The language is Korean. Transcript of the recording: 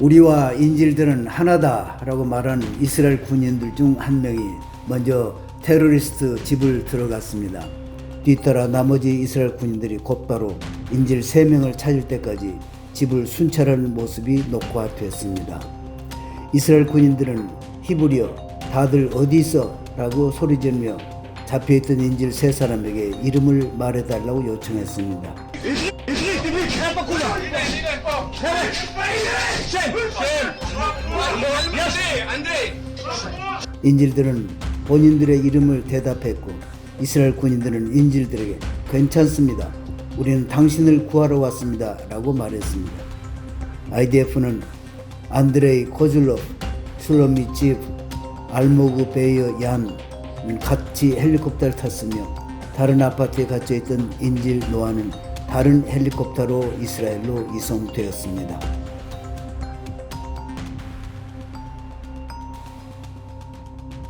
우리와 인질들은 하나다라고 말하는 이스라엘 군인들 중 한 명이 먼저 테러리스트 집을 들어갔습니다. 뒤따라 나머지 이스라엘 군인들이 곧바로 인질 3명을 찾을 때까지 집을 순찰하는 모습이 녹화됐습니다. 이스라엘 군인들은 히브리어 다들 어디 있어? 라고 소리지르며 잡혀있던 인질 세 사람에게 이름을 말해달라고 요청했습니다. 인질들은 본인들의 이름을 대답했고 이스라엘 군인들은 인질들에게 괜찮습니다. 우리는 당신을 구하러 왔습니다. 라고 말했습니다. IDF는 안드레이 코즐로프, 슬로미 집, 알모그 베이어 얀 같이 헬리콥터를 탔으며 다른 아파트에 갇혀 있던 인질 노아는 다른 헬리콥터로 이스라엘로 이송되었습니다.